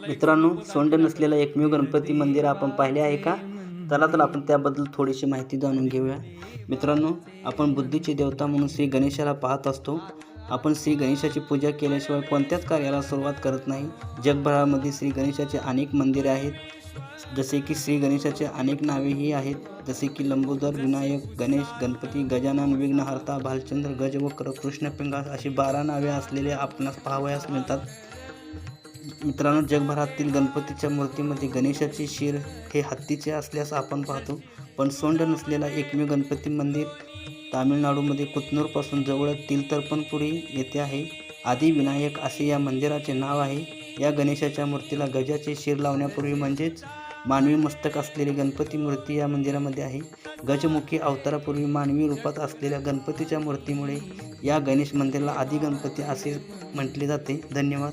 मित्रांनो सोंड नसलेलं एकमेव गणपती मंदिर आपण पाहिले आहे का? चला तर आपण त्याबद्दल थोडीशी माहिती जाणून घेऊया. मित्रांनो आपण बुद्धीची देवता म्हणून श्री गणेशाला पाहत असतो. आपण श्री गणेशाची पूजा केल्याशिवाय कोणत्याच कार्याला सुरुवात करत नाही. जगभरामध्ये श्री गणेशाचे अनेक मंदिरे आहेत. जसे की श्री गणेशाचे अनेक नावेही आहेत. जसे की लंबोदर विनायक गणेश गणपती गजानन विघ्नहर्ता भालचंद्र गजवक्र कृष्णपिंगा अशी बारा नावे असलेले आपणास पाहावयास मिळतात. मित्रांनो जगभरातील गणपतीच्या मूर्तीमध्ये गणेशाचे शिर हे हत्तीचे असल्यास आपण पाहतो. पण सोंड नसलेला एकमेव गणपती मंदिर तामिळनाडूमध्ये कुतनूरपासून जवळ तिलतर्पणपुरी येथे आहे. आदिविनायक असे या मंदिराचे नाव आहे. या गणेशाच्या मूर्तीला गजाचे शिर लावण्यापूर्वी म्हणजेच मानवी मस्तक असलेली गणपती मूर्ती या मंदिरामध्ये आहे. गजमुखी अवतारापूर्वी मानवी रूपात असलेल्या गणपतीच्या मूर्तीमुळे या गणेश मंदिराला आदिगणपती असे म्हटले जाते. धन्यवाद.